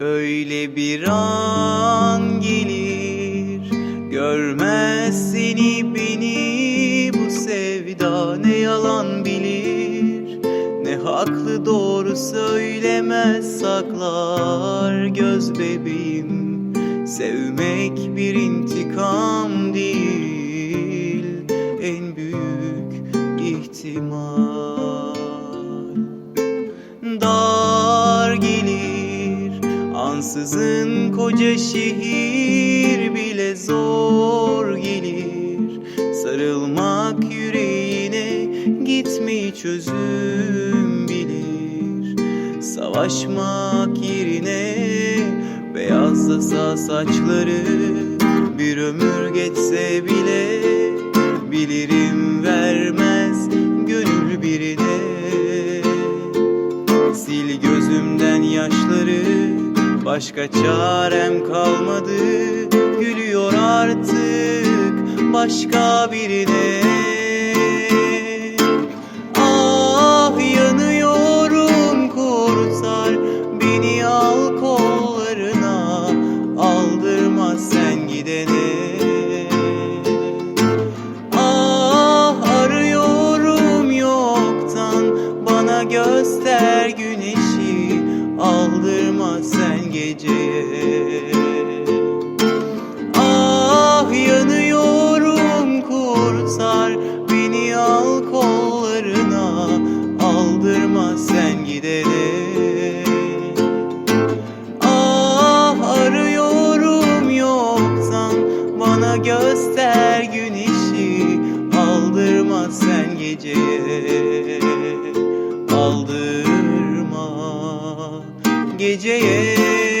Öyle bir an gelir Görmez seni beni. Bu sevda ne yalan bilir Ne haklı doğru söylemez. Saklar göz bebeğim Sevmek bir intikam değil. En büyük ihtimal Ansızın koca şehir bile zor gelir. Sarılmak yüreğine gitmeyi çözüm bilir. Savaşmak yerine beyazlasa saçları Bir ömür geçse bile bilirim vermez gönül birine. Sil gözümden yaşları Başka çarem kalmadı Gülüyor artık başka birine Ah yanıyorum kurtar Beni al kollarına Aldırma sen gidene. Ah arıyorum yoktan Bana göster güneşi Aldırma gidene Ah arıyorum yoktan Bana göster güneşi Aldırma sen geceye Aldırma. Geceye